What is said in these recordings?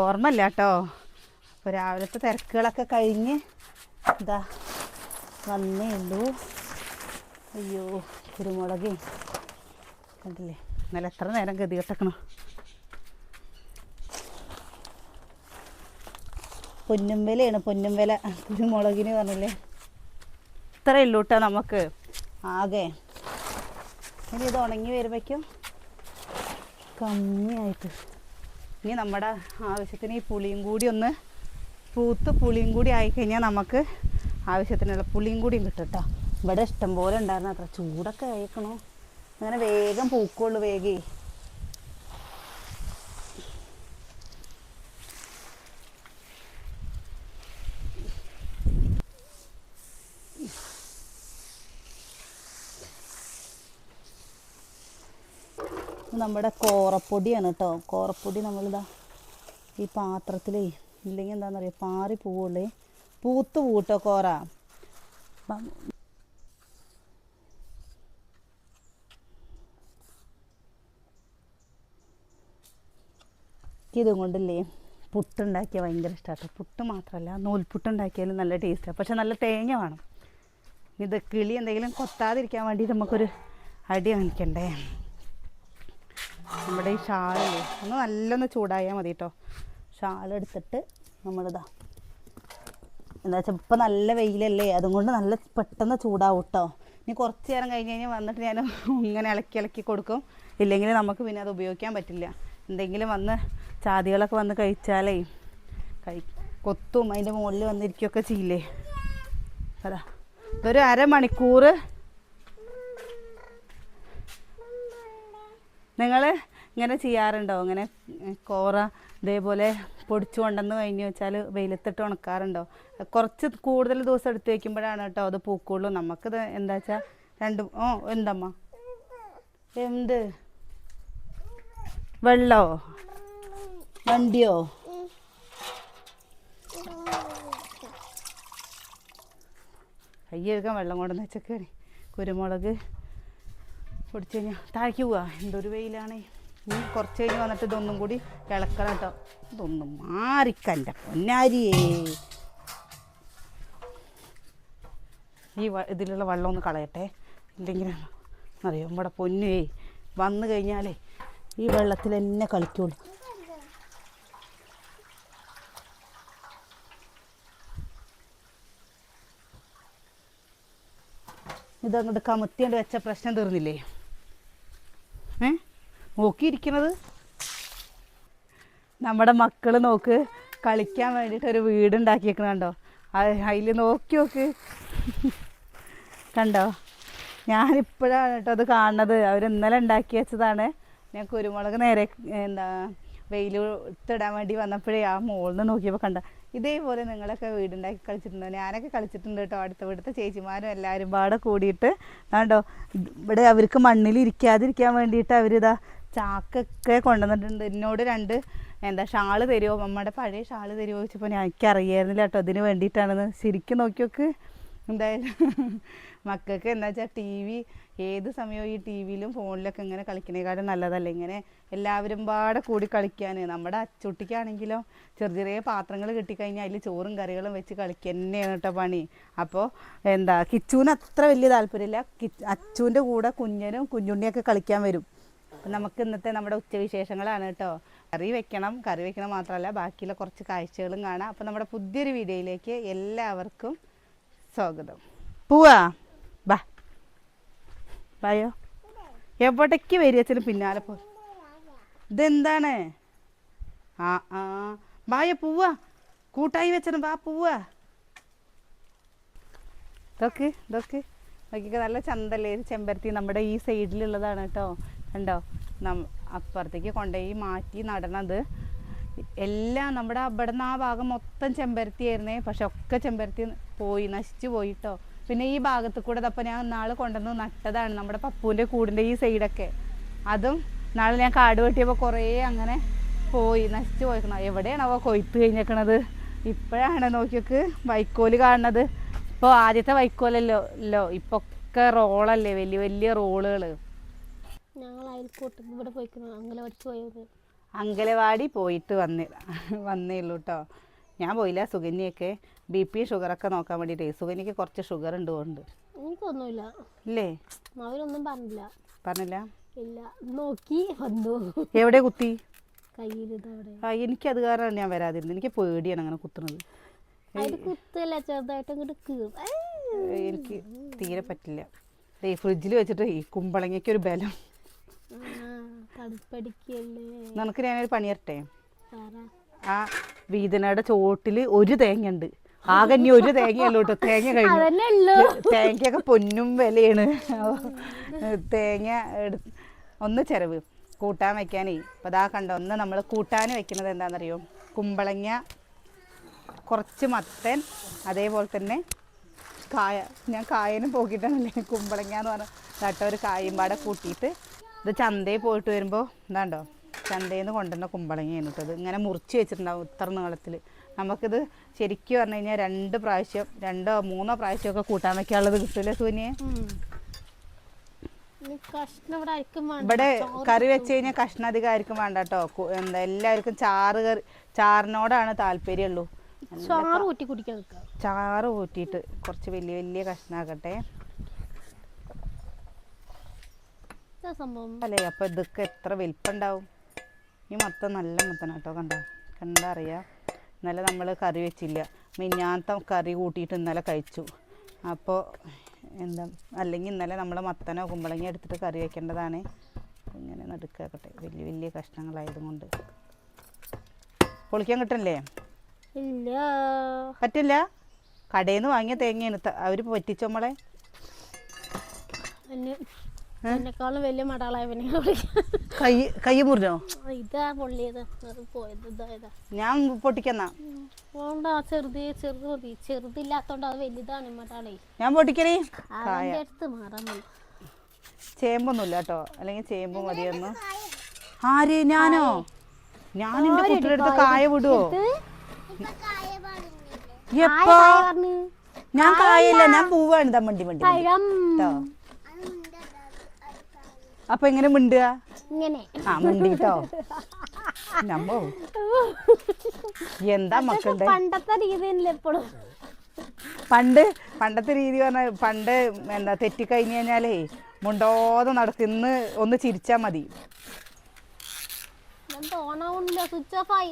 ഓർമ്മയില്ല കേട്ടോ അപ്പോൾ രാവിലത്തെ തിരക്കുകളൊക്കെ കഴിഞ്ഞ് ഇതാ വന്നേ ഉള്ളൂ. അയ്യോ കുരുമുളക്. കണ്ടില്ലേ? ഇന്നലെ എത്ര നേരം ഗതി കെട്ടക്കണം. പൊന്നും വിലയാണ് പൊന്നും വില കുരുമുളകിന് പറഞ്ഞില്ലേ? ഇത്രയേ ഉള്ളൂ കേട്ടോ നമുക്ക്. ആകെ. ഇനി ഇത് ഉണങ്ങി വരുമ്പോഴേക്കും കമ്മിയായിട്ട് ഇനി നമ്മുടെ ആവശ്യത്തിന് ഈ പുളിയും കൂടി ഒന്ന് പൂത്ത് പുളിയും കൂടി ആയിക്കഴിഞ്ഞാൽ നമുക്ക് ആവശ്യത്തിനുള്ള പുളിയും കൂടിയും കിട്ടും കേട്ടോ ഇവിടെ ഇഷ്ടം പോലെ ഉണ്ടായിരുന്നു. അത്ര ചൂടൊക്കെ ആയിക്കണോ. അങ്ങനെ വേഗം പൂക്കുള്ളൂ വേഗേ. നമ്മുടെ കോറപ്പൊടിയാണ് കേട്ടോ. കോറപ്പൊടി നമ്മളിതാ ഈ പാത്രത്തിലേ ഇല്ലെങ്കിൽ എന്താണെന്നറിയോ? പാറി പൂവുള്ളേ. പൂത്ത് പൂട്ടോ കോറ. ഇതും കൊണ്ടില്ലേ പുട്ടുണ്ടാക്കിയ ഭയങ്കര ഇഷ്ടമാട്ടോ പുട്ട് മാത്രമല്ല നൂൽപുട്ടുണ്ടാക്കിയാലും നല്ല ടേസ്റ്റാണ് പക്ഷെ നല്ല തേങ്ങ വേണം. ഇത് കിളി എന്തെങ്കിലും കൊത്താതിരിക്കാൻ വേണ്ടി നമുക്കൊരു അടി കാണിക്കണ്ടേ നമ്മുടെ ഈ ഷാളില്ലേ ഒന്ന് നല്ലൊന്ന് ചൂടായാൽ മതി കേട്ടോ ഷാളെടുത്തിട്ട് നമ്മളിതാ. എന്താ വെച്ചാൽ ഇപ്പം നല്ല വെയിലല്ലേ? അതുകൊണ്ട് നല്ല പെട്ടെന്ന് ചൂടാവും കേട്ടോ ഇനി കുറച്ച് നേരം കഴിഞ്ഞ് കഴിഞ്ഞാൽ വന്നിട്ട് ഞാൻ ഇങ്ങനെ ഇളക്കി ഇളക്കി കൊടുക്കും. ഇല്ലെങ്കിൽ നമുക്ക് പിന്നെ അത് ഉപയോഗിക്കാൻ പറ്റില്ല. എന്തെങ്കിലും വന്ന് ചാതികളൊക്കെ വന്ന് കഴിച്ചാലേ കഴി കൊത്തും അതിന്റെ മുകളിൽ വന്നിരിക്കുകയൊക്കെ ചെയ്യില്ലേ? അതാ. ഇതൊരു അരമണിക്കൂർ നിങ്ങൾ ഇങ്ങനെ ചെയ്യാറുണ്ടോ? ഇങ്ങനെ കോറ ഇതേപോലെ പൊടിച്ചു കൊണ്ടുവന്ന് കഴിഞ്ഞ് വെച്ചാൽ വെയിലത്തിട്ട് ഉണക്കാറുണ്ടോ? കുറച്ച് കൂടുതൽ ദിവസം എടുത്ത് വയ്ക്കുമ്പോഴാണ് കേട്ടോ അത് പൂക്കുള്ളൂ. നമുക്കിത് എന്താ വെച്ചാൽ രണ്ട് ഓ എന്തമ്മ? എന്ത്? വെള്ളോ? വണ്ടിയോ? കയ്യെഴുക്കാൻ വെള്ളം കൊണ്ടുവന്ന് വെച്ചൊക്കെയാണ് കുരുമുളക് പൊടിച്ച് കഴിഞ്ഞാൽ താഴേക്ക് പോവാ. എന്തൊരു വെയിലാണേ. ഇനി കുറച്ച് കഴിഞ്ഞ് വന്നിട്ട് ഇതൊന്നും കൂടി ഇളക്കണം കേട്ടോ ഇതൊന്നും മാറിക്കന്റെ പൊന്നാരിയേ ഈ ഇതിലുള്ള വെള്ളം ഒന്ന് കളയട്ടെ. ഇല്ലെങ്കിൽ അറിയോ നമ്മുടെ പൊന്നുവേ വന്നു കഴിഞ്ഞാലേ ഈ വെള്ളത്തിൽ എന്നെ കളിക്കുള്ളൂ. ഇതങ്ങോട്ട് കമത്തിയാണ്ട് വെച്ച പ്രശ്നം തീർന്നില്ലേ? ഏ? നോക്കിയിരിക്കണത്? നമ്മുടെ മക്കൾ നോക്ക് കളിക്കാൻ വേണ്ടിയിട്ട് ഒരു വീട് അത് അതിൽ നോക്കി നോക്ക്. കണ്ടോ? ഞാനിപ്പോഴാണ് കേട്ടോ അത് കാണുന്നത്. അവർ ഇന്നലെ ഉണ്ടാക്കി വെച്ചതാണ്. ഞാൻ കുരുമുളക് നേരെ എന്താ വെയിൽ ഇട്ടിടാൻ വേണ്ടി വന്നപ്പോഴേ ആ മുകളിൽ നിന്ന് നോക്കിയപ്പോൾ കണ്ട? ഇതേപോലെ നിങ്ങളൊക്കെ വീടുണ്ടാക്കി കളിച്ചിട്ടുണ്ടോ? ഞാനൊക്കെ കളിച്ചിട്ടുണ്ട് കേട്ടോ. അടുത്ത ഇവിടുത്തെ ചേച്ചിമാരും എല്ലാവരും പാടെ കൂടിയിട്ട്. കണ്ടോ? ഇവിടെ അവർക്ക് മണ്ണിൽ ഇരിക്കാതിരിക്കാൻ വേണ്ടിയിട്ട് അവരിതാ ചാക്കൊക്കെ കൊണ്ടുവന്നിട്ടുണ്ട്. എന്നോട് രണ്ട് എന്താ ഷാൾ തരുമോ നമ്മുടെ പഴയ ഷാൾ തരുമോ ചോദിച്ചപ്പോൾ ഞാൻ എനിക്കറിയായിരുന്നില്ല കേട്ടോ. അതിന് വേണ്ടിയിട്ടാണെന്ന്. ശരിക്കും നോക്കിയൊക്കെ. നോക്ക് എന്തായാലും മക്കൾക്ക് എന്താ വെച്ചാൽ ടി വി ഏത് സമയവും ഈ ടി വിയിലും ഫോണിലൊക്കെ ഇങ്ങനെ കളിക്കണേക്കാളും നല്ലതല്ല ഇങ്ങനെ എല്ലാവരും പാടെ കൂടി കളിക്കാൻ. നമ്മുടെ അച്ചുട്ടിക്കാണെങ്കിലോ ചെറിയ ചെറിയ പാത്രങ്ങൾ കിട്ടിക്കഴിഞ്ഞാൽ അതിൽ ചോറും കറികളും വെച്ച് കളിക്കുക തന്നെയാണ് കേട്ടോ പണി. അപ്പോൾ എന്താ കിച്ചൂന് അത്ര വലിയ താല്പര്യമില്ല. കിച്ച് അച്ചുവിന്റെ കൂടെ കുഞ്ഞനും കുഞ്ഞുണ്ണിയൊക്കെ കളിക്കാൻ വരും. നമുക്ക് ഇന്നത്തെ നമ്മുടെ ഉച്ചവിശേഷങ്ങളാണ് കേട്ടോ കറി വെക്കണം. കറി വെക്കണം മാത്രമല്ല ബാക്കിയുള്ള കുറച്ച് കാഴ്ചകളും കാണാം. അപ്പം നമ്മുടെ പുതിയൊരു വീഡിയോയിലേക്ക് എല്ലാവർക്കും സ്വാഗതം. പോവാ. ബാ. ബായോ. എവിടേക്ക് വരികച്ചാലും പിന്നാലെ പോ. ഇതെന്താണ്? ആ ആ. ബായോ പോവാ. കൂട്ടായി വെച്ചാലും ബാ പോവാ. ഇതൊക്കെ ഇതൊക്കെ. നോക്കിയൊക്കെ നല്ല ചന്തല്ലേ? ചെമ്പരത്തി നമ്മുടെ ഈ സൈഡിലുള്ളതാണ് കേട്ടോ. കണ്ടോ? നം അപ്പുറത്തേക്ക് കൊണ്ടുപോയി മാറ്റി നടണത് എല്ലാം നമ്മുടെ അവിടെ നിന്ന് ആ ഭാഗം മൊത്തം ചെമ്പരത്തി ആയിരുന്നേ പക്ഷെ ഒക്കെ ചെമ്പരത്തി പോയി നശിച്ചു പോയിട്ടോ പിന്നെ ഈ ഭാഗത്ത് കൂടെ അപ്പം ഞാൻ നാളെ കൊണ്ടുവന്ന് നട്ടതാണ് നമ്മുടെ പപ്പുവിന്റെ കൂടിന്റെ ഈ സൈഡൊക്കെ അതും നാളെ ഞാൻ കാട് വെട്ടിയപ്പോൾ കുറേ അങ്ങനെ പോയി നശിച്ചു പോയിക്കണം. എവിടെയാണാവോ കൊയ്ത്ത് കഴിഞ്ഞേക്കണത് ഇപ്പോഴാണ് നോക്കിയൊക്കെ വൈക്കോൽ കാണുന്നത്. ഇപ്പോൾ ആദ്യത്തെ വൈക്കോലല്ലോ അല്ലോ ഇപ്പൊക്കെ റോളല്ലേ വലിയ വലിയ റോളുകൾ ഞങ്ങൾ അയൽക്കൂട്ടത്തിൽ ഇവിടെ പഠിച്ചു പോയത്. അങ്കലവാടി പോയിട്ട് വന്നേ വന്നേ ഉള്ളൂ കേട്ടോ ഞാൻ പോയില്ല സുകന്യൊക്കെ ബി പി ഷുഗറൊക്കെ നോക്കാൻ വേണ്ടിയിട്ടേ. എനിക്ക് കുറച്ച് ഷുഗർ ഉണ്ട് കൊണ്ട് എനിക്കൊന്നുമില്ല. ഇല്ലേ? അവരൊന്നും പറഞ്ഞില്ല. പറഞ്ഞില്ല? ഇല്ല. നോക്കി വന്നു. എവിടെ കുത്തി? ആ എനിക്കത് കാരണം ഞാൻ വരാതിരുന്നത്. എനിക്ക് പേടിയാണ് അങ്ങനെ കുത്തുന്നത്. കുത്തല്ല ചെറുതായിട്ട് എനിക്ക് തീരെ പറ്റില്ല. ദേ ഫ്രിഡ്ജിൽ വെച്ചിട്ട് ഈ കുമ്പളങ്ങയ്ക്ക് ഒരു ബലം. നമുക്ക് ഞാനൊരു പണി തരട്ടെ? ആ വീതനയുടെ ചോട്ടിൽ ഒരു തേങ്ങ ഉണ്ട് ആകെ ഇനി ഒരു തേങ്ങയല്ലോ കേട്ടോ തേങ്ങ കഴിഞ്ഞു. തേങ്ങയൊക്കെ പൊന്നും വിലയാണ്. തേങ്ങ എടു ഒന്ന് ചിലവ് കൂട്ടാൻ വെക്കാനേ. അപ്പം അതാ കണ്ടോ ഒന്ന് നമ്മൾ കൂട്ടാൻ വെക്കുന്നത് എന്താണെന്നറിയോ? കുമ്പളങ്ങ കുറച്ച് മത്തൻ അതേപോലെ തന്നെ കായ. ഞാൻ കായനും പോക്കിയിട്ടാണല്ലേ. കുമ്പളങ്ങ എന്ന് പറഞ്ഞ കേട്ടോ ഒരു കായും പാടെ കൂട്ടിയിട്ട് ഇത് ചന്തയിൽ പോയിട്ട് വരുമ്പോൾ എന്താണ്ടോ ചന്തയിൽ നിന്ന് കൊണ്ടുവന്ന കുമ്പളങ്ങയാണ് കേട്ടത് ഇങ്ങനെ മുറിച്ച് വെച്ചിട്ടുണ്ടാവും ഇത്ര നീളത്തിൽ നമുക്കിത് ശരിക്കും പറഞ്ഞു കഴിഞ്ഞാൽ രണ്ട് പ്രാവശ്യം രണ്ടോ മൂന്നോ പ്രാവശ്യമൊക്കെ കൂട്ടാൻ വെക്കാനുള്ളത് കിട്ടില്ലേ സൂന്യെ? ഇവിടെ കറി വെച്ച് കഴിഞ്ഞാൽ കഷ്ണം അധികം ആയിരിക്കും വേണ്ട കേട്ടോ. എന്താ എല്ലാവർക്കും ചാറ് കറി ചാറിനോടാണ് താല്പര്യമുള്ളൂ ചാറ് ഊറ്റി കുടിക്കാൻ ചാറ് ഊറ്റിയിട്ട് കുറച്ച് വലിയ വലിയ കഷ്ണാക്കട്ടെ. അല്ലേ? അപ്പൊ ഇതൊക്കെ എത്ര വലിപ്പുണ്ടാവും? ഈ മത്തം നല്ല മത്തനാണ് കേട്ടോ കണ്ടോ? കണ്ടാ അറിയാം? ഇന്നലെ നമ്മൾ കറി വെച്ചില്ല. മിഞ്ഞാത്ത കറി കൂട്ടിയിട്ട് ഇന്നലെ കഴിച്ചു. അപ്പോൾ എന്താ അല്ലെങ്കിൽ ഇന്നലെ നമ്മൾ മത്തനോ കുമ്പളങ്ങി എടുത്തിട്ട് കറി വയ്ക്കേണ്ടതാണ് ഇങ്ങനെ നടുക്കാക്കട്ടെ. വലിയ വലിയ കഷ്ണങ്ങളായതും കൊണ്ട് പൊളിക്കാൻ കിട്ടണില്ലേ? ഇല്ല. പറ്റില്ല? കടയിൽ നിന്ന് വാങ്ങിയ തേങ്ങയാണ് അവർ പറ്റിച്ചോ നമ്മളെ എന്നെക്കാളും വലിയ മടാളായ പിന്നെ കൈ കൈ മുറിഞ്ഞോ? ഇതാ പൊള്ളിയത്. അത് പോയത് ഇതായതാ ഞാൻ പൊട്ടിക്കുന്ന? അതുകൊണ്ട് ആ ചെറുത് ചെറുത് മതി. ചെറുതില്ലാത്തോണ്ട് അത് വലുതാണ് മടാളേ. ഞാൻ പൊട്ടിക്കണേ? അതിന്റെ അടുത്ത് മാറാൻ മതി ചേമ്പൊന്നുമില്ല കേട്ടോ. അല്ലെങ്കിൽ ചേമ്പ് മതിയെന്ന്. ആര്? ഞാനോ? ഞാൻ എന്റെ കുട്ടിയുടെ അടുത്ത് കായ വിടുവോ? എപ്പോ? ഞാൻ കായല്ല ഞാൻ പൂവാണ്. തമ്മണ്ടി മണ്ടി മണ്ടി മണ്ടി. കേട്ടോ അപ്പൊ എങ്ങനെ മിണ്ടുക? ഇങ്ങനെ. ആ മിണ്ടിട്ടോ. നമ്മോ. എന്താ മക്കളുടെ? പണ്ടത്തെ രീതിയല്ലേ എപ്പോഴും പണ്ട് പണ്ടത്തെ രീതി പറഞ്ഞ പണ്ട് എന്താ തെറ്റിക്കഴിഞ്ഞു കഴിഞ്ഞാലേ മുണ്ടോതെ ഇന്ന് ഒന്ന് ചിരിച്ചാ മതി. സ്വിച്ച് ഓഫ് ആയി.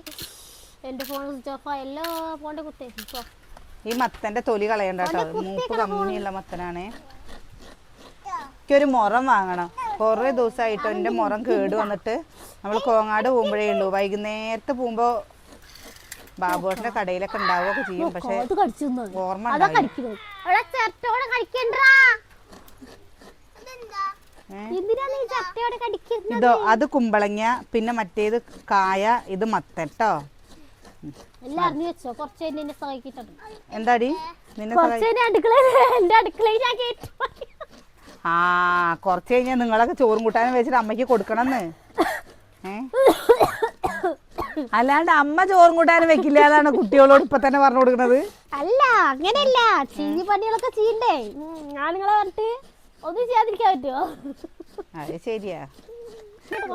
എന്റെ ഫോൺ സ്വിച്ച് ഓഫ് ആയി. എല്ലാ ഫോണിന്റെ കുത്തേ സ്വിച്ച് ഈ മത്തന്റെ തൊലി കളയണ്ട കേട്ടോ. മൂപ്പ് കമ്മിയുള്ള മത്തനാണേ. എനിക്കൊരു മുറം വാങ്ങണം. കുറേ ദിവസമായിട്ട് എന്റെ മുറം കേട് വന്നിട്ട് നമ്മൾ കോങ്ങാട് പോകുമ്പോഴേ ഉള്ളൂ. വൈകുന്നേരത്ത് പോകുമ്പോൾ ബാബുവേട്ടന്റെ കടയിലൊക്കെ ഉണ്ടാവുകയൊക്കെ ചെയ്യും. പക്ഷെ ഓർമ്മ ഇതോ അത് കുമ്പളങ്ങ പിന്നെ മറ്റേത് കായ ഇത് മത്തട്ടോ എന്താടി? നിന്നെ അടുക്കളയിൽ ആ കുറച്ച് കഴിഞ്ഞാൽ നിങ്ങളൊക്കെ ചോറും കൂട്ടാനും വെച്ചിട്ട് അമ്മയ്ക്ക് കൊടുക്കണമെന്ന് അല്ലാണ്ട് അമ്മ ചോറും കൂട്ടാനും വെക്കില്ല എന്നാണ് കുട്ടികളോട് ഇപ്പൊ തന്നെ പറഞ്ഞു കൊടുക്കുന്നത് അല്ല അങ്ങനെയല്ല. ചീഞ്ഞി പണികളൊക്കെ ചെയ്യണ്ടേ. ഞാൻ നിങ്ങളെ പറഞ്ഞിട്ട് ഒന്നും ചെയ്യാതിരിക്കാൻ പറ്റുമോ അതെ ശരിയാ.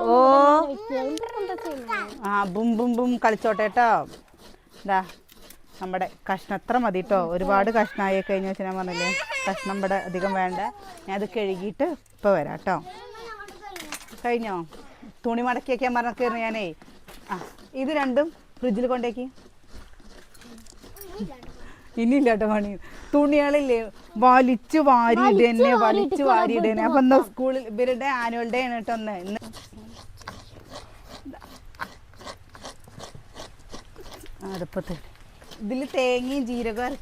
ഓ. ആ ബും ബും ബും കളിച്ചോട്ടെ കേട്ടോ ഇതാ നമ്മുടെ കഷ്ണം. എത്ര മതി കേട്ടോ ഒരുപാട് കഷ്ണമായി കഴിഞ്ഞ വെച്ചാൽ ഞാൻ പറഞ്ഞില്ലേ കഷ്ണം ഇവിടെ അധികം വേണ്ട. ഞാൻ അത് കഴുകിയിട്ട് ഇപ്പോൾ വരാം കേട്ടോ കഴിഞ്ഞോ? തുണി മടക്കി വയ്ക്കാൻ പറഞ്ഞൊക്കെയായിരുന്നു ഞാനേ. ആ ഇത് രണ്ടും ഫ്രിഡ്ജിൽ കൊണ്ടേക്ക്. ഇനിയില്ല കേട്ടോ പണി. തുണികളില്ലേ വലിച്ചു വാരിയിടന്നെ വലിച്ചു വാരിയിടന്നെ അപ്പൊ എന്താ സ്കൂളിൽ ഇവരുടെ ആനുവൽ ഡേ ആണ് കേട്ടോ ഒന്ന് ഇന്ന് അടുപ്പത്ത്. ഇതിൽ തേങ്ങയും ജീരകവും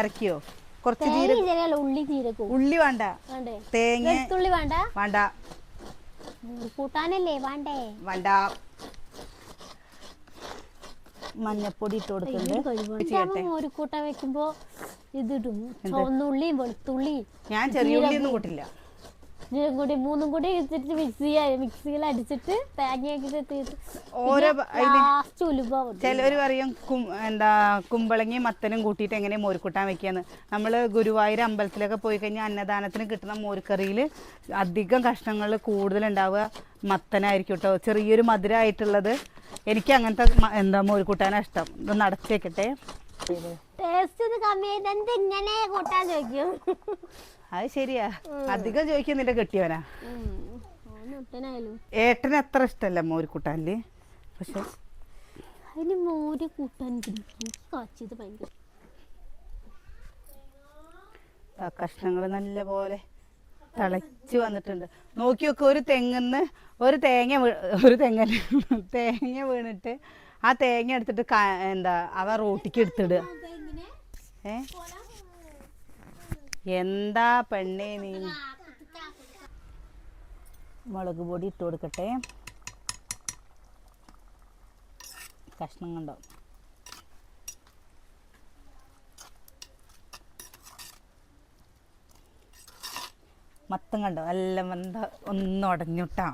ഇറക്കിയോ കുറച്ച് ജീരകം ഉള്ളി ജീരകം ഉള്ളി വേണ്ട. തേങ്ങ ഉള്ളി വേണ്ട? വേണ്ട. കൂട്ടാനല്ലേ വേണ്ടേ? വേണ്ട. മഞ്ഞപ്പൊടി ഇട്ട് കൊടുക്കുന്നുണ്ട് ഒരു കൂട്ടാൻ വെക്കുമ്പോ ഇതിടും. ചുവന്നുള്ളിയും വെളുത്തുള്ളി ഞാൻ ചെറിയ ഉള്ളി ഒന്നും കൂട്ടില്ല. ഇതും കൂടി മൂന്നും കൂടി ഇട്ടിട്ട് മിക്സ് മിക്സിയിൽ അടിച്ചിട്ട് തേങ്ങയൊക്കെ ഓരോ ലാസ്റ്റ് ഉലുവ മതി. ചിലവർ പറയും എന്താ കുമ്പളങ്ങയും മത്തനും കൂട്ടിയിട്ട് എങ്ങനെ മോരുക്കൂട്ടാൻ വെക്കാന്ന്. നമ്മൾ ഗുരുവായൂർ അമ്പലത്തിലൊക്കെ പോയി കഴിഞ്ഞാൽ അന്നദാനത്തിന് കിട്ടുന്ന മോരുക്കറിയിൽ അധികം കഷ്ണങ്ങൾ കൂടുതലുണ്ടാവുക മത്തനായിരിക്കും കേട്ടോ ചെറിയൊരു മധുരമായിട്ടുള്ളത് എനിക്ക് അങ്ങനത്തെ എന്താ മോരുകൂട്ടാനാണ് ഇഷ്ടം. ഇത് അടച്ച് ടേസ്റ്റ് ഇത് കമ്മിയായിട്ട് എന്ത് ഇങ്ങനെ കൂട്ടാൻ ചോദിക്കും. അത് ശരിയാ. അധികം ചോദിക്കും നിന്റെ കെട്ടിയവനാ? ഏട്ടന് അത്ര ഇഷ്ടല്ല മോരുകൂട്ടാനിൽ? പക്ഷെ അതിന് മോര് കൂട്ടാൻ കാച്ചിയത് ഭയങ്കര ആ കഷ്ണങ്ങൾ നല്ല പോലെ തളച്ചു വന്നിട്ടുണ്ട്. നോക്കി നോക്കി ഒരു തെങ്ങിന്ന് ഒരു തേങ്ങ ഒരു തെങ്ങ തേങ്ങ വീണിട്ട് ആ തേങ്ങ എടുത്തിട്ട് എന്താ അവ റോട്ടിക്ക് എടുത്തിടുക. ഏ? എന്താ പെണ്ണേ നീ? മുളക് പൊടി ഇട്ട് കൊടുക്കട്ടെ. കഷ്ണം കണ്ടോ? മത്തം കണ്ടോ? നല്ല മന്ത ഒന്ന് ഉടഞ്ഞുട്ടാ.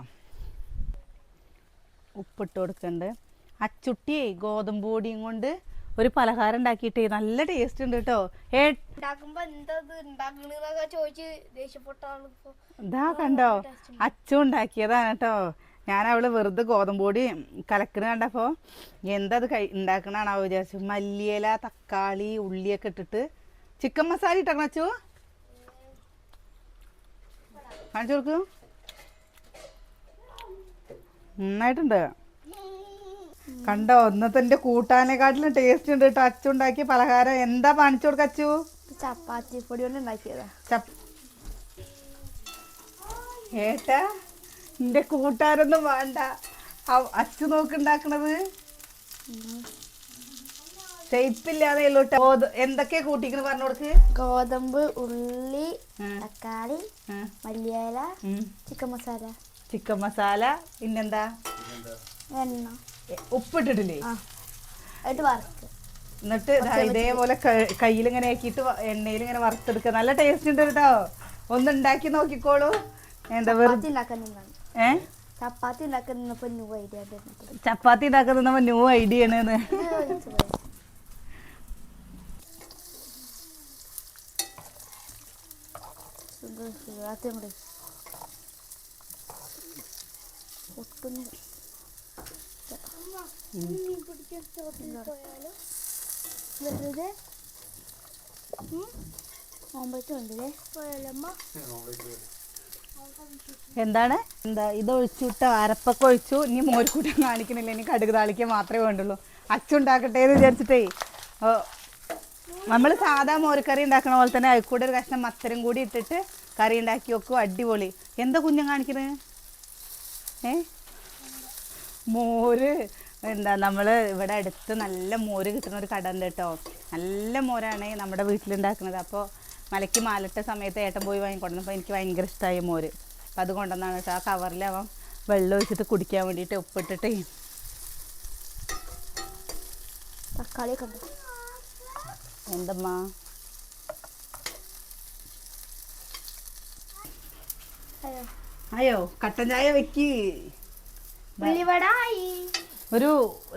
ഉപ്പിട്ട് കൊടുക്കണ്ട്. അച്ചുട്ടിയെ ഗോതമ്പ് പൊടിയും കൊണ്ട് ഒരു പലഹാരം ഉണ്ടാക്കിയിട്ടേ നല്ല ടേസ്റ്റ് ഉണ്ട് കേട്ടോ ഇതാ കണ്ടോ? അച്ചു ഉണ്ടാക്കിയതാണ് കേട്ടോ ഞാൻ അവൾ വെറുതെ ഗോതമ്പൊടി കലക്കുന്ന കലക്കണ കണ്ടപ്പോ എന്താ അത് കഴി ഉണ്ടാക്കണാണാവോ വിചാരിച്ചു. മല്ലിയില തക്കാളി ഉള്ളിയൊക്കെ ഇട്ടിട്ട് ചിക്കൻ മസാല ഇട്ടണം അച്ചു? കാണിച്ചു കൊടുക്കൂ. നന്നായിട്ടുണ്ട്. കണ്ടോ ഒന്നത്തെ കൂട്ടാനെക്കാട്ടിലും ടേസ്റ്റ് ഉണ്ട്. കേട്ടോ അച്ചു ഉണ്ടാക്കിയ പലഹാരം. എന്താ കാണിച്ചു കൊടുക്ക അച്ചു? ചപ്പാത്തി പൊടി കൊണ്ട് ഉണ്ടാക്കിയതാ ഏട്ടാ നിന്റെ കൂട്ടാരൊന്നും വേണ്ട. അച്ചു നോക്കുണ്ടാക്കണത് ഷെയ്പ്പില്ലാതെ എന്തൊക്കെയാ കൂട്ടിക്കണ് പറഞ്ഞു കൊടുക്ക്? ഗോതമ്പ് ഉള്ളി തക്കാളി. മല്ലിയില. ചിക്കൻ മസാല. ചിക്കൻ മസാല. പിന്നെന്താ? എണ്ണ. ഉപ്പിട്ടിട്ടില്ലേ? എന്നിട്ട് വറുത്ത്. എന്നിട്ട് ഇതേപോലെ കയ്യിൽ ഇങ്ങനെ ആക്കിയിട്ട് എണ്ണയിൽ ഇങ്ങനെ വറുത്തെടുക്കുക. നല്ല ടേസ്റ്റ് ഉണ്ട് കേട്ടോ. ഒന്ന് ഉണ്ടാക്കി നോക്കിക്കോളൂ. എന്താ വെറുതെ ചപ്പാത്തി ഉണ്ടാക്കുന്ന ഏ? ചപ്പാത്തി ഉണ്ടാക്കാൻ നിന്നപ്പോ ന്യൂ ഐഡിയ ചപ്പാത്തി ഉണ്ടാക്കുന്ന ന്യൂ ഐഡിയ ആണ് ഇത് വെറുതെ എന്താണ്? എന്താ ഇത് ഒഴിച്ചുവിട്ട അരപ്പൊക്കെ ഒഴിച്ചു. ഇനി മോരിക്കൂട്ടം കാണിക്കണില്ല. ഇനി കടുക് താളിക്കാൻ മാത്രമേ വേണ്ടുള്ളൂ. അച്ചുണ്ടാക്കട്ടെ എന്ന് വിചാരിച്ചിട്ടേ. നമ്മൾ സാധാ മോരുകറി ഉണ്ടാക്കണ പോലെ തന്നെ അതിൽക്കൂടെ ഒരു കഷ്ണം മത്തരം കൂടി ഇട്ടിട്ട് കറി ഉണ്ടാക്കി വെക്കും. അടിപൊളി. എന്താ കുഞ്ഞം കാണിക്കണേ? ഏ? മോര്. എന്താ നമ്മൾ ഇവിടെ അടുത്ത് നല്ല മോര് കിട്ടുന്ന ഒരു കട ഉണ്ട് കേട്ടോ നല്ല മോരാണ് നമ്മുടെ വീട്ടിലുണ്ടാക്കുന്നത്. അപ്പോൾ മലയ്ക്ക് മാലിട്ട സമയത്ത് ഏട്ടൻ പോയി വാങ്ങിക്കൊണ്ടപ്പോൾ എനിക്ക് ഭയങ്കര ഇഷ്ടമായി മോര്. അപ്പം അത് കൊണ്ടുവന്നാണ് കേട്ടോ ആ കവറിൽ അവൻ വെള്ളം ഒഴിച്ചിട്ട് കുടിക്കാൻ വേണ്ടിയിട്ട് ഉപ്പിട്ടിട്ട്. തക്കാളി എന്തമ്മാ? അയ്യോ. അയ്യോ കട്ടൻ ചായ വെക്ക്. ഉള്ളിവടായി. ഒരു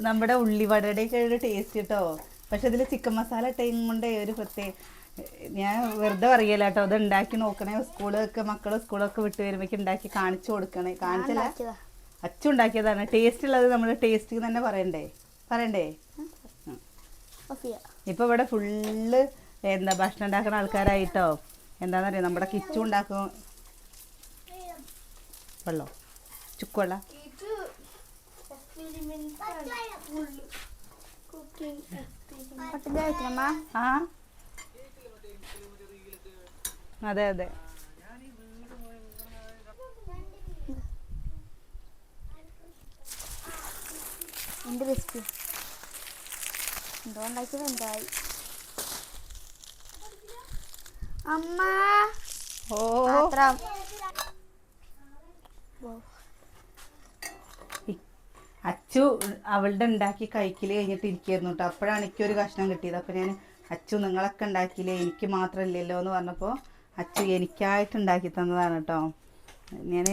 നമ്മുടെ ഉള്ളിവടയുടെയൊക്കെ ഒരു ടേസ്റ്റ് കേട്ടോ പക്ഷെ ഇതിൽ ചിക്കൻ മസാല ടൈം കൊണ്ട് ഒരു പ്രത്യേക ഞാൻ വെറുതെ പറയല കേട്ടോ അത് ഉണ്ടാക്കി നോക്കണേ. സ്കൂളൊക്കെ മക്കൾ സ്കൂളൊക്കെ വിട്ട് വരുമ്പോഴേക്ക് ഉണ്ടാക്കി കാണിച്ചു കൊടുക്കണേ. കാണിച്ചല്ല? അച്ഛൻ ഉണ്ടാക്കിയതാണ്. ടേസ്റ്റ് ഉള്ളത് നമ്മൾ ടേസ്റ്റ് തന്നെ പറയണ്ടേ? പറയണ്ടേ? ഇപ്പൊ ഇവിടെ ഫുള്ള് എന്താ ഭക്ഷണം ഉണ്ടാക്കുന്ന ആൾക്കാരായിട്ടോ? എന്താണെന്നറിയാം നമ്മുടെ കിച്ചു ഉണ്ടാക്കും. വെള്ളോ? ചുക്കുവെള്ള ആ? അതെ അതെ. എന്റെ റെസിപ്പി എന്തോ ഉണ്ടാക്കിയത് എന്തായി? അമ്മ. ഓ. അച്ചു അവളുടെ ഉണ്ടാക്കി കഴിക്കൽ കഴിഞ്ഞിട്ട് ഇരിക്കായിരുന്നു കേട്ടോ അപ്പോഴാണ് എനിക്കൊരു കഷ്ണം കിട്ടിയത്. അപ്പോൾ ഞാൻ അച്ചു നിങ്ങളൊക്കെ ഉണ്ടാക്കിയില്ലേ? എനിക്ക് മാത്രമല്ലല്ലോ എന്ന് പറഞ്ഞപ്പോൾ അച്ചു എനിക്കായിട്ട് ഉണ്ടാക്കി തന്നതാണ് കേട്ടോ ഞാൻ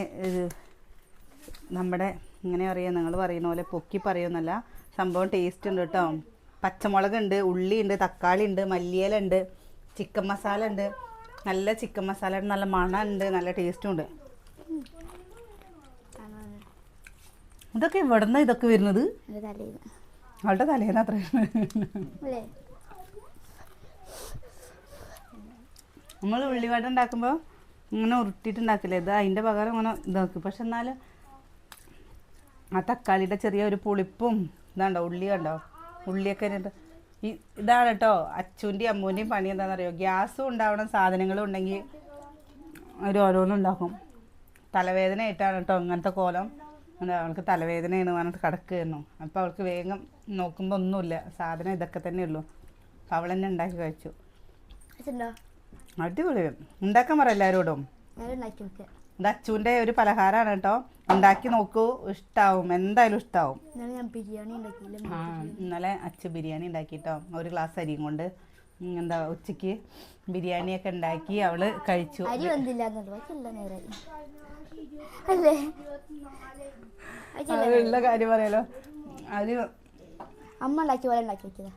നമ്മുടെ ഇങ്ങനെ പറയാം നിങ്ങൾ പറയുന്ന പോലെ പൊക്കി പറയുമെന്നല്ല. സംഭവം ടേസ്റ്റ് ഉണ്ട് കേട്ടോ പച്ചമുളക് ഉണ്ട് ഉള്ളി ഉണ്ട് തക്കാളി ഉണ്ട് മല്ലിയില ഉണ്ട് ചിക്കൻ മസാല ഉണ്ട്. നല്ല ചിക്കൻ മസാല നല്ല മണമുണ്ട് നല്ല ടേസ്റ്റും ഉണ്ട്. ഇതൊക്കെ എവിടെന്നാ ഇതൊക്കെ വരുന്നത്? അവളുടെ തലേന്ന്. അത്ര. നമ്മൾ ഉള്ളിവട ഉണ്ടാക്കുമ്പോൾ ഇങ്ങനെ ഉരുട്ടിയിട്ട് ഉണ്ടാക്കില്ലേ ഇത് അതിന്റെ പകരം ഇങ്ങനെ ഇതാക്കും. പക്ഷെ എന്നാലും ആ തക്കാളിയുടെ ചെറിയ ഒരു പുളിപ്പും ഇതാണ്ടോ ഉള്ളി കണ്ടോ? ഉള്ളിയൊക്കെ ഈ ഇതാണ് കേട്ടോ അച്ചുവിന്റെയും അമ്മൂന്റെയും പണി എന്താണെന്നറിയോ? ഗ്യാസും ഉണ്ടാവണം സാധനങ്ങളും ഉണ്ടെങ്കിൽ അവർ ഓരോന്നും ഉണ്ടാക്കും. തലവേദന ആയിട്ടാണ് കേട്ടോ ഇങ്ങനത്തെ കോലം. എന്താ അവൾക്ക് തലവേദനയാണ് പറഞ്ഞിട്ട് കിടക്കുകയായിരുന്നു. അപ്പോൾ അവൾക്ക് വേഗം നോക്കുമ്പോൾ ഒന്നുമില്ല. സാധനം ഇതൊക്കെ തന്നെ ഉള്ളൂ. അപ്പോൾ അവൾ തന്നെ ഉണ്ടാക്കി കഴിച്ചു. അടിപൊളി. ഉണ്ടാക്കാൻ പറ എല്ലാവരോടും ഇത് അച്ചുവിന്റെ ഒരു പലഹാരമാണ് കേട്ടോ. ഉണ്ടാക്കി നോക്കൂ. ഇഷ്ടാവും. എന്തായാലും ഇഷ്ടാവും. ഇന്നലെ അച്ചു ബിരിയാണി ഉണ്ടാക്കി കേട്ടോ. ഒരു ഗ്ലാസ് അരിയും കൊണ്ട്. എന്താ ഉച്ചയ്ക്ക് ബിരിയാണിയൊക്കെ ഉണ്ടാക്കി അവൾ കഴിച്ചു. അരി വന്നില്ല ബാക്കിയല്ല കാര്യം പറയാലോ. അത് അമ്മ ഉണ്ടാക്കി പോലെ ഉണ്ടാക്കി വെച്ചതാ.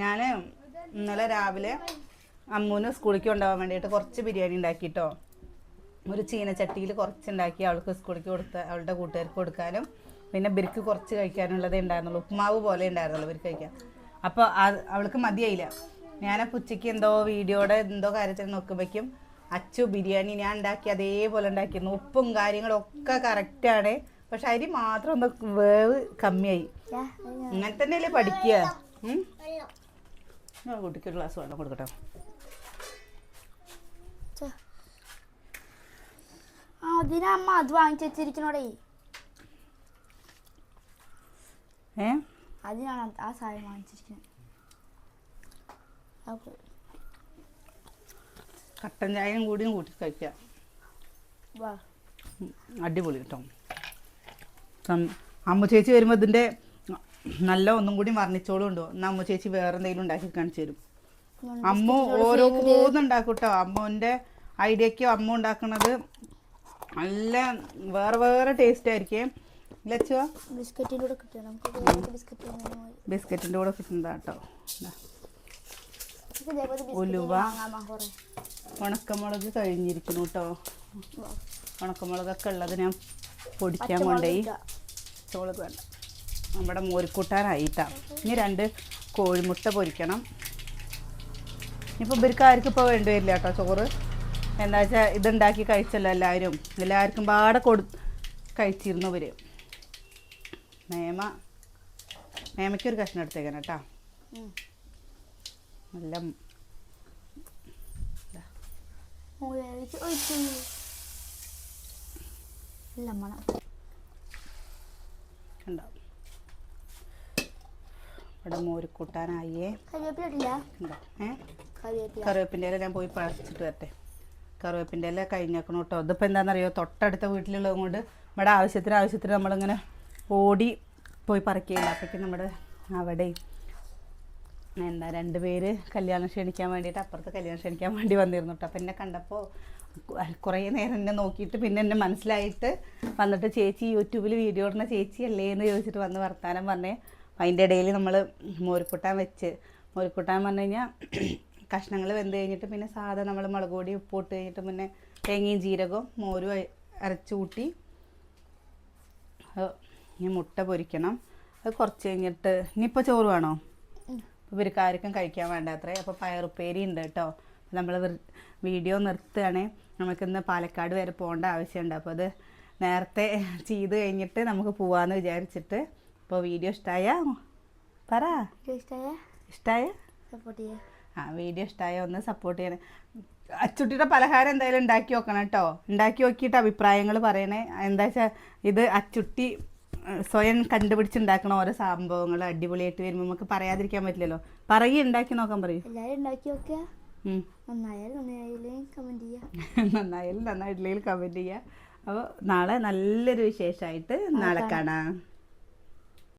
ഞാൻ ഇന്നലെ രാവിലെ അമ്മൂന് സ്കൂളിലേക്ക് കൊണ്ടുപോകാൻ വേണ്ടിയിട്ട് കുറച്ച് ബിരിയാണി ഉണ്ടാക്കിട്ടോ. ഒരു ചീനച്ചട്ടിയിൽ കുറച്ച് ഉണ്ടാക്കി അവൾക്ക് സ്കൂളിലേക്ക് കൊടുത്ത അവളുടെ കൂട്ടുകാർക്ക് കൊടുക്കാനും. പിന്നെ ഇവർക്ക് കുറച്ച് കഴിക്കാനുള്ളതേ ഉണ്ടായിരുന്നുള്ളൂ. ഉപ്മാവ് പോലെ ഉണ്ടായിരുന്നുള്ളൂ ഇവർക്ക് കഴിക്കാൻ. അപ്പോൾ അവൾക്ക് മതിയായില്ല. ഞാനപ്പോൾ ഉച്ചയ്ക്ക് എന്തോ വീഡിയോയുടെ എന്തോ കാര്യത്തിൽ നോക്കുമ്പോഴേക്കും അച്ചു ബിരിയാണി ഞാൻ ഉണ്ടാക്കി അതേപോലെ ഉണ്ടാക്കിയിരുന്നു. ഉപ്പും കാര്യങ്ങളും ഒക്കെ കറക്റ്റാണ് പക്ഷെ അരി മാത്രം ഒന്ന് വേവ് കമ്മിയായി. അങ്ങനെ തന്നെയല്ലേ പഠിക്കുക. ഉം? ആ, കുട്ടിക്ക് ഒരു ഗ്ലാസ് വെള്ളം കൊടുക്കട്ടെ. അതിനമ്മ അത് വാങ്ങിച്ചു വെച്ചിരിക്കണോടേ. ഏ? അതിനാണ് ആ സാധനം വാങ്ങിച്ചിരിക്കുന്നത് അപ്പൊ കട്ടൻ ചായയും കൂടിയും കൂട്ടി കഴിക്കുക വാ. അടിപൊളി കേട്ടോ. അമ്മ ചേച്ചി വരുമ്പോൾ ഇതിന്റെ നല്ല ഒന്നും കൂടി വർണിച്ചോളും ഉണ്ടോ? എന്നാൽ അമ്മ ചേച്ചി വേറെ എന്തെങ്കിലും ഉണ്ടാക്കി കാണിച്ചു തരും. അമ്മ ഓരോ പോകുന്നു ഉണ്ടാക്കും കേട്ടോ. അമ്മന്റെ ഐഡിയക്ക് അമ്മ ഉണ്ടാക്കുന്നത് നല്ല വേറെ വേറെ ടേസ്റ്റ് ആയിരിക്കും. ബിസ്ക്കറ്റിന്റെ കൂടെ ബിസ്ക്കറ്റിന്റെ കൂടെ കേട്ടോ. ദാ. ഇതേപോലെ ഉലുവ. ഉണക്കമുളക് കഴിഞ്ഞിരിക്കുന്നു കേട്ടോ ഉണക്കമുളകൊക്കെ ഉള്ളത് ഞാൻ പൊടിക്കാൻ കൊണ്ടേ. കൊണ്ടുപോയി ഇട്ടാ. ചോളക് വേണ്ട. നമ്മുടെ മോരിക്കൂട്ടാനായിട്ടാ ഇനി രണ്ട് കോഴിമുട്ട പൊരിക്കണം. ഇപ്പം ഇവർക്ക് ആർക്കും ഇപ്പോൾ വേണ്ടി വരില്ല കേട്ടോ ചോറ്. എന്താ വെച്ചാൽ ഇതുണ്ടാക്കി കഴിച്ചല്ലോ എല്ലാവരും. എല്ലാവർക്കും പാടെ കൊടു കഴിച്ചിരുന്നു ഇവർ മേമ മേമയ്ക്കൊരു കഷ്ണം എടുത്തേക്കണം കേട്ടോ നല്ല ഇല്ല മണം കണ്ടോ? ഇവിടെ ഏ? കരിവേപ്പില കറിവേപ്പിന്റെ ഇല ഞാൻ പോയി പഴച്ചിട്ട് വരട്ടെ. കറിവേപ്പിന്റെ ഇല കഴിഞ്ഞേക്കണം കേട്ടോ ഇതിപ്പോൾ എന്താണെന്നറിയോ തൊട്ടടുത്ത വീട്ടിലുള്ളത് കൊണ്ട് നമ്മുടെ ആവശ്യത്തിന് ആവശ്യത്തിന് നമ്മളിങ്ങനെ ഓടി പോയി പറിക്കുകയില്ല അപ്പോഴേക്കും നമ്മുടെ അവിടെ എന്താ രണ്ട് പേര് കല്യാണം ക്ഷണിക്കാൻ വേണ്ടിയിട്ട് അപ്പുറത്ത് കല്യാണം ക്ഷണിക്കാൻ വേണ്ടി വന്നിരുന്നു കേട്ടോ അപ്പം എന്നെ കണ്ടപ്പോൾ കുറേ നേരം എന്നെ നോക്കിയിട്ട് പിന്നെ എന്നെ മനസ്സിലായിട്ട് വന്നിട്ട് ചേച്ചി യൂട്യൂബിൽ വീഡിയോ ഇടുന്ന ചേച്ചി അല്ലേ? എന്ന് ചോദിച്ചിട്ട് വന്ന് വർത്താനം പറഞ്ഞേ. അതിന്റെ ഇടയിൽ നമ്മൾ മോരിക്കുട്ടാൻ വെച്ച്. മോരിക്കുട്ടാൻ പറഞ്ഞു കഴിഞ്ഞാൽ കഷ്ണങ്ങൾ വെന്ത് കഴിഞ്ഞിട്ട് പിന്നെ സാധാ നമ്മൾ മുളക് പൊടി ഉപ്പ് ഇട്ട് കഴിഞ്ഞിട്ട് പിന്നെ തേങ്ങയും ജീരകവും മോരും അരച്ചു കൂട്ടി ഇനി മുട്ട പൊരിക്കണം. അത് കുറച്ച് കഴിഞ്ഞിട്ട് ഇനിയിപ്പോൾ ചോറ് വേണോ? ഇവർക്ക് ആർക്കും കഴിക്കാൻ വേണ്ടാത്രേ. അപ്പോൾ പയറുപ്പേരി ഉണ്ട് കേട്ടോ നമ്മൾ വീഡിയോ നിർത്തുകയാണേ. നമുക്കിന്ന് പാലക്കാട് വരെ പോകേണ്ട ആവശ്യമുണ്ട്. അപ്പോൾ അത് നേരത്തെ ചെയ്ത് കഴിഞ്ഞിട്ട് നമുക്ക് പോവാന്ന് വിചാരിച്ചിട്ട് അപ്പോൾ വീഡിയോ ഇഷ്ടമായ പറ. ഇഷ്ടമായ സപ്പോർട്ട് ചെയ്യാം. ആ വീഡിയോ ഇഷ്ടമായ ഒന്ന് സപ്പോർട്ട് ചെയ്യണേ. അച്ചുട്ടിയുടെ പലഹാരം എന്തായാലും ഉണ്ടാക്കി നോക്കണം കേട്ടോ ഉണ്ടാക്കി നോക്കിയിട്ട് അഭിപ്രായങ്ങൾ പറയണേ. എന്താ വെച്ചാൽ ഇത് അച്ചുട്ടി സ്വയം കണ്ടുപിടിച്ചുണ്ടാക്കണ ഓരോ സംഭവങ്ങൾ അടിപൊളിയായിട്ട് വരുമ്പോൾ നമുക്ക് പറയാതിരിക്കാൻ പറ്റില്ലല്ലോ. പറയുക ഉണ്ടാക്കി നോക്കാൻ പറയൂ. എല്ലാവരും ഉണ്ടാക്കി നോക്കുക ഉം. നന്നായാലും നന്നായാലും കമന്റ് ചെയ്യുക നന്നായാലും നന്നായിട്ടില്ലെങ്കിൽ കമന്റ് ചെയ്യുക അപ്പോൾ നാളെ നല്ലൊരു വിശേഷമായിട്ട് നാളെ കാണാം.